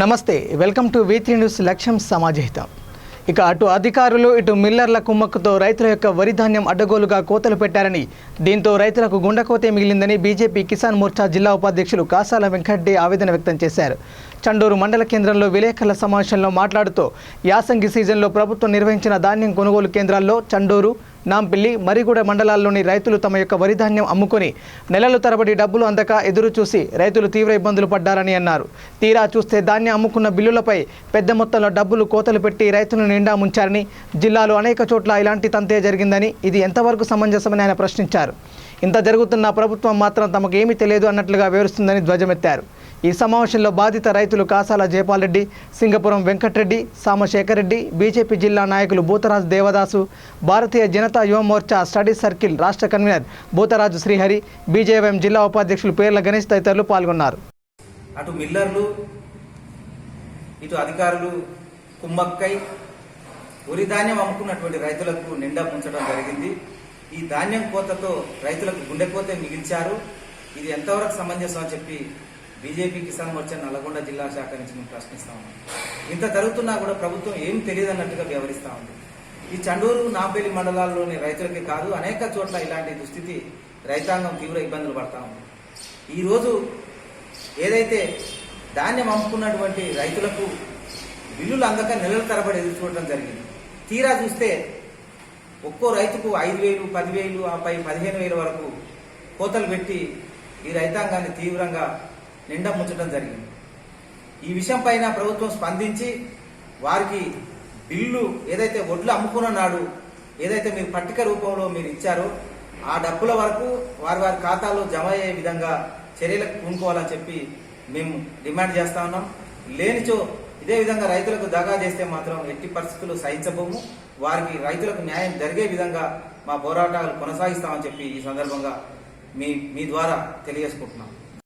నమస్తే welcome to V three news లక్ష్యం సమాజహితం. ఇక అటు అధికారులు ఇటు మిల్లర్ల కుమ్మక్కుతో రైతుల యొక్క వరి ధాన్యం అడ్డగోలుగా కోతలు పెట్టారని దీంతో రైతులకు గుండెకోతే మిగిలిందని బీజేపీ కిసాన్ మోర్చా జిల్లా ఉపాధ్యక్షులు కాసాల వెంకట్రెడ్డి ఆవేదన వ్యక్తం చేశారు. చండూరు మండల కేంద్రంలో విలేకరుల సమావేశంలో మాట్లాడుతూ యాసంగి సీజన్లో ప్రభుత్వం నిర్వహించిన ధాన్యం కొనుగోలు కేంద్రాల్లో చండూరు నాంపిల్లి మరిగూడ మండలాల్లోని రైతులు తమ యొక్క వరి ధాన్యం అమ్ముకొని నెలల తరబడి డబ్బులు అందక ఎదురు చూసి రైతులు తీవ్ర ఇబ్బందులు పడ్డారని అన్నారు. తీరా చూస్తే ధాన్యం అమ్ముకున్న బిల్లులపై పెద్ద మొత్తంలో డబ్బులు కోతలు పెట్టి రైతులను నిండా ముంచారని జిల్లాలో అనేక చోట్ల ఇలాంటి తంతే జరిగిందని ఇది ఎంతవరకు సమంజసమని ఆయన ప్రశ్నించారు. ఇంత జరుగుతున్న ప్రభుత్వం మాత్రం తమకు ఏమీ తెలియదు అన్నట్లుగా వివరిస్తుందని ధ్వజమెత్తారు. ఈ సమావేశంలో బాధిత రైతులు కాసాల జయపాల్రెడ్డి సింగపురం వెంకటరెడ్డి సామశేఖర్ రెడ్డి బీజేపీ జిల్లా నాయకులు భూతరాజు దేవదాసు భారతీయ జనతా యువమోర్చా స్టడీ సర్కిల్ రాష్ట్ర కన్వీనర్ భూతరాజు శ్రీహరి బీజేఎం జిల్లా ఉపాధ్యక్షులు పేర్ల గణేష్ తదితరులు పాల్గొన్నారు. అటు మిల్లర్లు ఇటు అధికారులు కుమ్మక్కై వరి ధాన్యం అమ్ముకున్నటువంటి రైతులకు నిండా ముంచడం జరిగింది. ఈ ధాన్యం కోతతో రైతులకు గుండెకోతే మిగిల్చారు. ఇది ఎంతవరకు సమంజసం అని చెప్పి బీజేపీ కిసాన్ మోర్చా నల్గొండ జిల్లా శాఖ నుంచి మేము ప్రశ్నిస్తా ఉన్నాం. ఇంత జరుగుతున్నా కూడా ప్రభుత్వం ఏం తెలియదన్నట్టుగా వ్యవహరిస్తా ఉంది. ఈ చండూరు నాంపేలి మండలాల్లోని రైతులకి కాదు అనేక చోట్ల ఇలాంటి దుస్థితి రైతాంగం తీవ్ర ఇబ్బందులు పడతా ఉంది. ఈరోజు ఏదైతే ధాన్యం అమ్ముకున్నటువంటి రైతులకు బిల్లులు అందక నెలల తరబడి ఎదురు చూడడం జరిగింది. తీరా చూస్తే ఒక్కో రైతుకు ఐదు వేలు పదివేలు ఆపై పదిహేను వేల వరకు కోతలు పెట్టి ఈ రైతాంగాన్ని తీవ్రంగా నిండా ముంచడం జరిగింది. ఈ విషయం పైన ప్రభుత్వం స్పందించి వారికి బిల్లు ఏదైతే ఒడ్లు అమ్ముకున్న నాడు ఏదైతే మీరు పట్టిక రూపంలో మీరు ఇచ్చారో ఆ డబ్బుల వరకు వారి వారి ఖాతాలో జమ అయ్యే విధంగా చర్యలకు పూనుకోవాలని చెప్పి మేము డిమాండ్ చేస్తా ఉన్నాం. లేనిచో ఇదే విధంగా రైతులకు దగా చేస్తే మాత్రం ఎట్టి పరిస్థితులు సహించబోము. వారికి రైతులకు న్యాయం జరిగే విధంగా మా పోరాటాలు కొనసాగిస్తామని చెప్పి ఈ సందర్భంగా మీ మీ ద్వారా తెలియజేసుకుంటున్నాం.